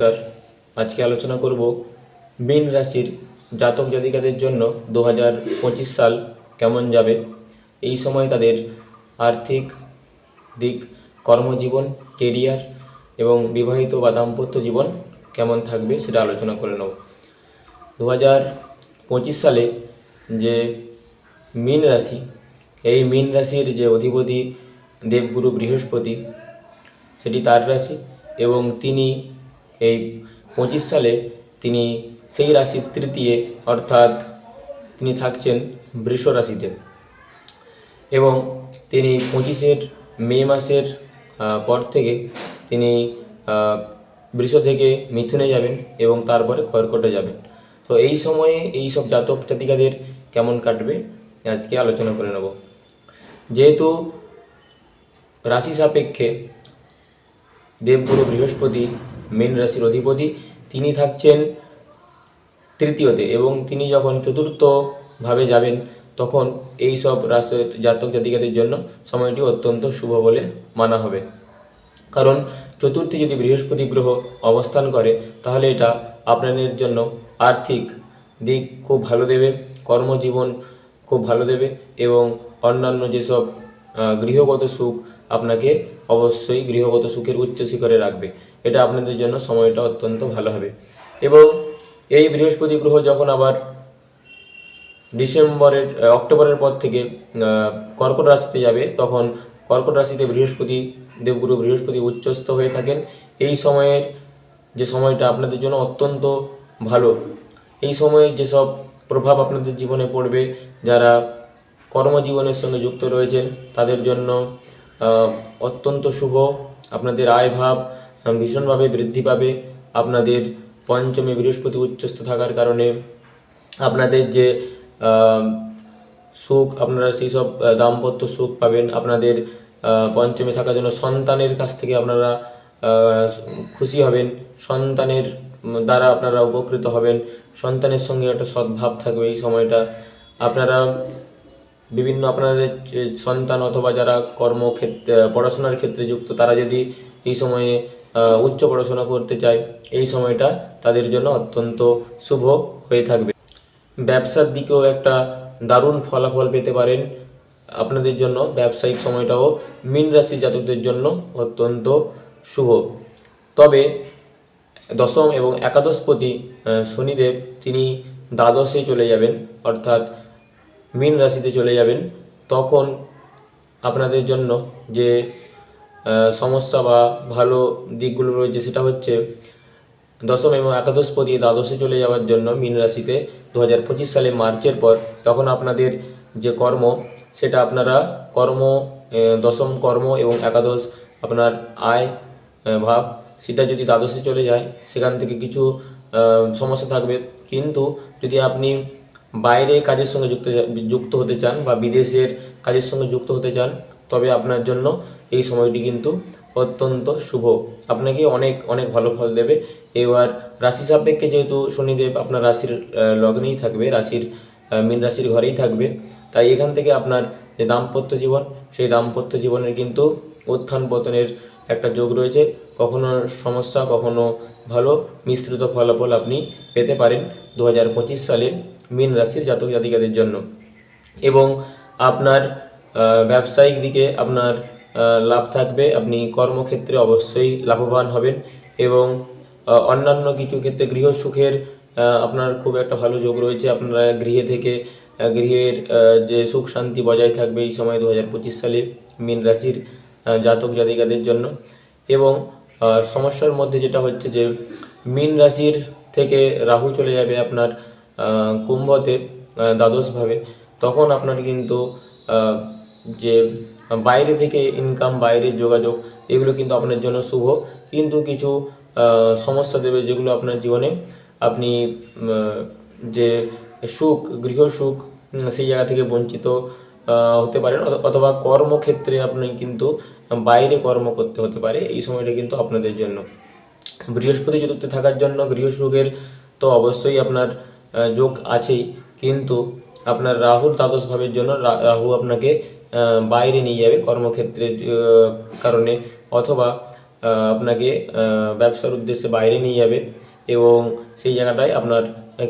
নমস্কার আজকে আলোচনা করব মীন রাশির জাতক জাতিকাদের জন্য দু হাজার পঁচিশ সাল কেমন যাবে? এই সময় তাদের আর্থিক দিক, কর্মজীবন, কেরিয়ার এবং বিবাহিত বা দাম্পত্য জীবন কেমন থাকবে সেটা আলোচনা করে নেব। দু হাজার পঁচিশ সালে যে মীন রাশি, এই মীন রাশির যে অধিপতি দেবগুরু বৃহস্পতি, সেটি তার রাশি এবং তিনি এই পঁচিশ সালে তিনি সেই রাশির তৃতীয় অর্থাৎ তিনি থাকছেন বৃষ রাশিতে। এবং তিনি পঁচিশের মে মাসের পর থেকে তিনি বৃষ থেকে মিথুনে যাবেন এবং তারপরে কর্কটে যাবেন। তো এই সময়ে এই সব জাতক জাতিকাদের কেমন কাটবে? আজকে আলোচনা করে নেব। যেহেতু রাশি সাপেক্ষে দেবগুরু বৃহস্পতি মীন রাশির অধিপতি, তিনি থাকছেন তৃতীয়তে এবং তিনি যখন চতুর্থভাবে যাবেন, তখন এই সব রাশির জাতক জাতিকাদের জন্য সময়টি অত্যন্ত শুভ বলে মানা হবে। কারণ চতুর্থে যদি বৃহস্পতি গ্রহ অবস্থান করে, তাহলে এটা আপনাদের জন্য আর্থিক দিক খুব ভালো দেবে, কর্মজীবন খুব ভালো দেবে এবং অন্যান্য যেসব গৃহগত সুখ আপনাকে অবশ্যই গৃহগত সুখের উচ্চ শিখরে রাখবে। এটা আপনাদের জন্য সময়টা অত্যন্ত ভালো হবে। এবং এই বৃহস্পতি গ্রহ যখন আবার ডিসেম্বরের অক্টোবরের পর থেকে কর্কট রাশিতে যাবে, তখন কর্কট রাশিতে বৃহস্পতি দেবগুরু বৃহস্পতি উচ্চস্থ হয়ে থাকেন। এই সময়ের যে সময়টা আপনাদের জন্য অত্যন্ত ভালো। এই সময়ে যেসব প্রভাব আপনাদের জীবনে পড়বে, যারা কর্মজীবনের সঙ্গে যুক্ত রয়েছেন, তাদের জন্য অত্যন্ত শুভ। আপনাদের আয় ভাব ভীষণভাবে বৃদ্ধি পাবে আপনাদের পঞ্চমে বৃহস্পতি উচ্চস্থ থাকার কারণে। আপনাদের যে সুখ, আপনারা সেই সব দাম্পত্য সুখ পাবেন। আপনাদের পঞ্চমে থাকার জন্য সন্তানের কাছ থেকে আপনারা খুশি হবেন। সন্তানের দ্বারা আপনারা উপকৃত হবেন। সন্তানের সঙ্গে একটা সদ্ভাব থাকবে এই সময়টা। আপনারা বিভিন্ন আপনাদের সন্তান অথবা যারা কর্মক্ষেত্রে, পড়াশোনার ক্ষেত্রে যুক্ত, তারা যদি এই সময়ে উচ্চ পড়াশোনা করতে চায়। এই সময়টা তাদের জন্য অত্যন্ত শুভ হয়ে থাকবে। ব্যবসার দিকেও একটা দারুণ ফলাফল পেতে পারেন। আপনাদের জন্য ব্যবসায়িক সময়টাও মীন রাশি জাতকদের জন্য অত্যন্ত শুভ। তবে দশম এবং একাদশপতি শনিদেব তিনি দ্বাদশে চলে যাবেন, অর্থাৎ মীন রাশিতে চলে যাবেন। তখন আপনাদের জন্য যে সমস্যা বা ভালো দিকগুলো রয়েছে, সেটা হচ্ছে দশম এবং একাদশপতি দ্বাদশে চলে যাওয়ার জন্য মীন রাশিতে দু হাজার পঁচিশ সালে মার্চের পর তখন আপনাদের যে কর্ম, সেটা আপনারা কর্ম দশম কর্ম এবং একাদশ আপনার আয় ভাব, সেটা যদি দ্বাদশে চলে যায়, সেখান থেকে কিছু সমস্যা থাকবে। কিন্তু যদি আপনি বাইরে কাজের সঙ্গে যুক্ত যুক্ত হতে চান বা বিদেশের কাজের সঙ্গে যুক্ত হতে চান তবে আপনার জন্য এই সময়টি কিন্তু অত্যন্ত শুভ। আপনাকে অনেক অনেক ভালো ফল দেবে। এবার রাশি সাপেক্ষে যেহেতু শনিদেব আপনার রাশির লগ্নেই থাকবে, রাশির মীন রাশির ঘরেই থাকবে, তাই এখান থেকে আপনার যে দাম্পত্য জীবন, সেই দাম্পত্য জীবনের কিন্তু উত্থান পতনের একটা যোগ রয়েছে। কখনো সমস্যা, কখনো ভালো মিশ্রিত ফলাফল আপনি পেতে পারেন দু হাজার পঁচিশ সালে মীন রাশির জাতক জাতিকাদের জন্য। এবং আপনার ব্যবসায়িক দিকে আপনার লাভ থাকবে। আপনি কর্মক্ষেত্রে অবশ্যই লাভবান হবেন এবং অন্যান্য কিছু ক্ষেত্রে গৃহ সুখের আহ, আপনার খুব একটা ভালো যোগ রয়েছে। আপনারা গৃহে থেকে গৃহের যে সুখ শান্তি বজায় থাকবে এই সময় দু হাজার পঁচিশ সালে মীন রাশির জাতক জাতিকাদের জন্য। এবং সমস্যার মধ্যে যেটা হচ্ছে যে মীন রাশির থেকে রাহু চলে যাবে আপনার কুম্ভতে দ্বাদশভাবে। তখন আপনার কিন্তু যে বাইরে থেকে ইনকাম বাইরের যোগাযোগ, এগুলো কিন্তু আপনার জন্য শুভ। কিন্তু কিছু সমস্যা দেবে যেগুলো আপনার জীবনে আপনি যে সুখ, গৃহ সুখ সেই জায়গা থেকে বঞ্চিত হতে পারেন। অথবা কর্মক্ষেত্রে আপনি কিন্তু বাইরে কর্ম করতে হতে পারে। এই সময়টা কিন্তু আপনাদের জন্য। বৃহস্পতি চতুর্থে থাকার জন্য গৃহসুখের তো অবশ্যই আপনার যোগ আছেই। কিন্তু আপনার রাহুর দ্বাদশ ভাবের জন্য রাহু আপনাকে বাইরে নিয়ে যাবে কর্মক্ষেত্রের কারণে অথবা আপনাকে ব্যবসার উদ্দেশ্যে বাইরে নিয়ে যাবে এবং সেই জায়গাটায় আপনার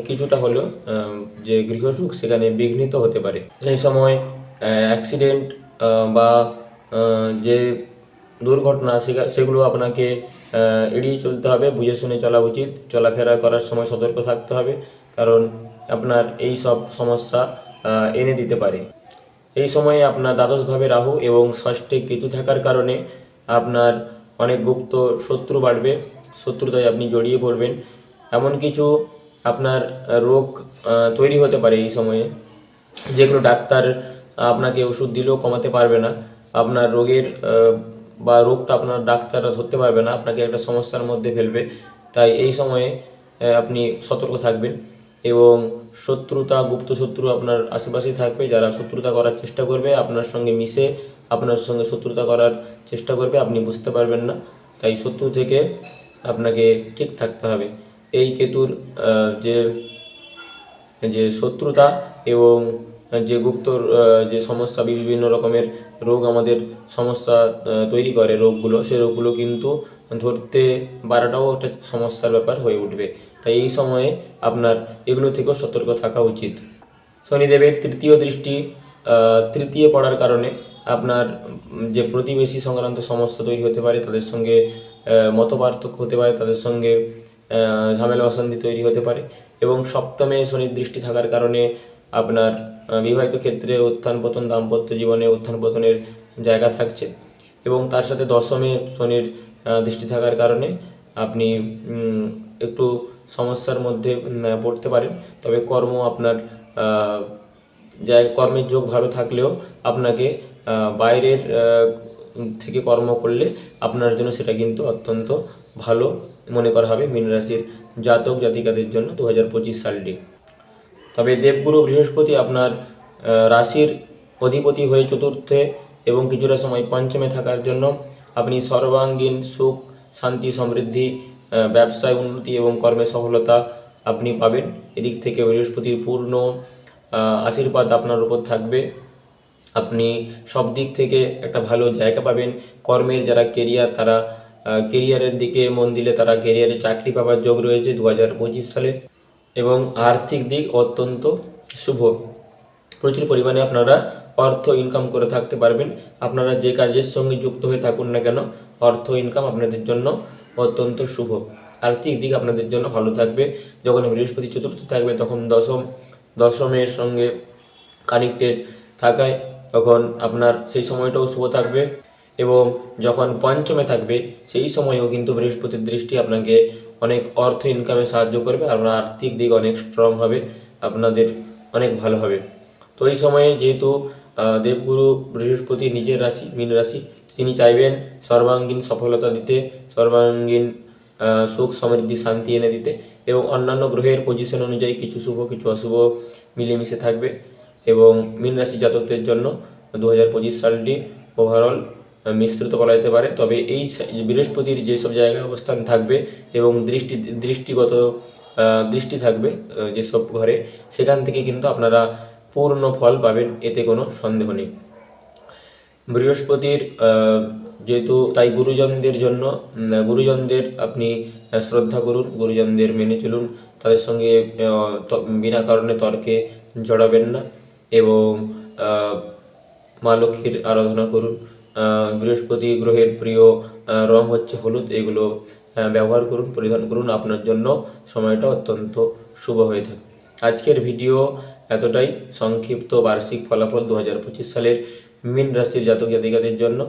কিছুটা হলেও যে গৃহসুখ সেখানে বিঘ্নিত হতে পারে। সেই সময় অ্যাক্সিডেন্ট বা যে দুর্ঘটনা সেগুলো আপনাকে এড়িয়ে চলতে হবে, বুঝে শুনে চলা উচিত, চলাফেরা করার সময় সতর্ক থাকতে হবে, কারণ আপনার এই সব সমস্যা এনে দিতে পারে। এই সময়ে আপনার দ্বাদশভাবে রাহু এবং ষষ্ঠে কেতু থাকার কারণে আপনার অনেক গুপ্ত শত্রু বাড়বে, শত্রুতায় আপনি জড়িয়ে পড়বেন। এমন কিছু আপনার রোগ তৈরি হতে পারে এই সময়ে, যেগুলো ডাক্তার আপনাকে ওষুধ দিলেও কমাতে পারবে না। আপনার রোগের বা রোগটা আপনার ডাক্তাররা ধরতে পারবে না, আপনাকে একটা সমস্যার মধ্যে ফেলবে। তাই এই সময়ে আপনি সতর্ক থাকবেন। এবং শত্রুতা গুপ্ত শত্রু আপনার আশেপাশেই থাকবে। যারা শত্রুতা করার চেষ্টা করবে আপনার সঙ্গে মিশে আপনার সঙ্গে শত্রুতা করার চেষ্টা করবে আপনি বুঝতে পারবেন না। তাই শত্রু থেকে আপনাকে ঠিক থাকতে হবে। এই কেতুর যে যে শত্রুতা এবং যে গুপ্ত আহ, যে সমস্যা বিভিন্ন রকমের রোগ আমাদের সমস্যা তৈরি করে রোগগুলো সেই রোগগুলো কিন্তু ধরতে পারাটাও একটা সমস্যার ব্যাপার হয়ে উঠবে। তাই এই সময়ে আপনার এগুলো থেকেও সতর্ক থাকা উচিত। শনিদেবের তৃতীয় দৃষ্টি তৃতীয় পড়ার কারণে আপনার যে প্রতিবেশী সংক্রান্ত সমস্যা তৈরি হতে পারে, তাদের সঙ্গে মত পার্থক্য হতে পারে, তাদের সঙ্গে ঝামেলা অশান্তি তৈরি হতে পারে এবং সপ্তমে শনির দৃষ্টি থাকার কারণে আপনার বিবাহিত ক্ষেত্রে উত্থান পতন, দাম্পত্য জীবনে উত্থান পতনের জায়গা থাকছে এবং তার সাথে দশমে শনির দৃষ্টি থাকার কারণে আপনি একটু সমস্যার মধ্যে পড়তে পারেন। তবে কর্ম আপনার আহ, যা কর্মের যোগ ভালো থাকলেও আপনাকে বাইরের থেকে কর্ম করলে আপনার জন্য সেটা কিন্তু অত্যন্ত ভালো মনে করা হবে মীন রাশির জাতক জাতিকাদের জন্য দু হাজার পঁচিশ সালটি তবে দেবগুরু বৃহস্পতি আপনার রাশির অধিপতি হয়ে চতুর্থে এবং কিছুটা সময় পঞ্চমে থাকার জন্য আপনি সর্বাঙ্গীন সুখ শান্তি সমৃদ্ধি ব্যবসায় উন্নতি এবং কর্মে সফলতা আপনি পাবেন। এদিক থেকে বৃহস্পতির পূর্ণ আশীর্বাদ আপনার উপর থাকবে। আপনি সব দিক থেকে একটা ভালো জায়গা পাবেন। কর্মের যারা কেরিয়ার তারা কেরিয়ারের দিকে মন দিলে তারা কেরিয়ারে চাকরি পাওয়ার যোগ রয়েছে দু হাজার পঁচিশ সালে এবং আর্থিক দিক অত্যন্ত শুভ। প্রচুর পরিমাণে আপনারা অর্থ ইনকাম করে থাকতে পারবেন। আপনারা যে কাজের সঙ্গে যুক্ত হয়ে থাকুন না কেন, অর্থ ইনকাম আপনাদের জন্য অত্যন্ত শুভ। আর্থিক দিক আপনাদের জন্য ভালো থাকবে। যখন বৃহস্পতি চতুর্থ থাকবে, তখন দশম, দশমের সঙ্গে কানেক্টেড থাকায় তখন আপনার সেই সময়টাও শুভ থাকবে এবং যখন পঞ্চমে থাকবে, সেই সময়ও কিন্তু বৃহস্পতির দৃষ্টি আপনাকে অনেক অর্থ ইনকামে সাহায্য করবে আপনার আর্থিক দিক অনেক স্ট্রং হবে, আপনাদের অনেক ভালো হবে। তো এই সময়ে যেহেতু দেবগুরু বৃহস্পতি নিজের রাশি, মীন রাশি তিনি চাইবেন সর্বাঙ্গীন সফলতা দিতে, সর্বাঙ্গীন সুখ সমৃদ্ধি, শান্তি এনে দিতে এবং অন্যান্য গ্রহের পজিশন অনুযায়ী কিছু শুভ, কিছু অশুভ মিলেমিশে থাকবে এবং মীন রাশি জাতকদের জন্য দু হাজার পঁচিশ সালটি ওভারঅল মিশ্রিত বলা যেতে পারে। তবে এই বৃহস্পতির যেসব জায়গায় অবস্থান থাকবে এবং দৃষ্টি, দৃষ্টিগত দৃষ্টি থাকবে যেসব ঘরে, সেখান থেকে কিন্তু আপনারা পূর্ণ ফল পাবেন, এতে কোনো সন্দেহ নেই। বৃহস্পতির যেহেতু তাই গুরুজনদের জন্য গুরুজনদের আপনি শ্রদ্ধা করুন, গুরুজনদের মেনে চলুন, তাদের সঙ্গে বিনা কারণে তর্কে জড়াবেন না এবং মা লক্ষ্মীর আরাধনা করুন। বৃহস্পতি গ্রহের প্রিয় রং হচ্ছে হলুদ, এগুলো ব্যবহার করুন, পরিধান করুন, আপনার জন্য সময়টা অত্যন্ত শুভ হয়ে থাকে। আজকের ভিডিও এতটাই। সংক্ষিপ্ত বার্ষিক ফলাফল দু হাজার পঁচিশ সালের মীন রাশির জাতক জাতিকাদের জন্য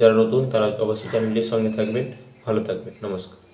যারা নতুন, তারা অবশ্যই চ্যানেলটির সঙ্গে থাকবেন। ভালো থাকবেন। নমস্কার।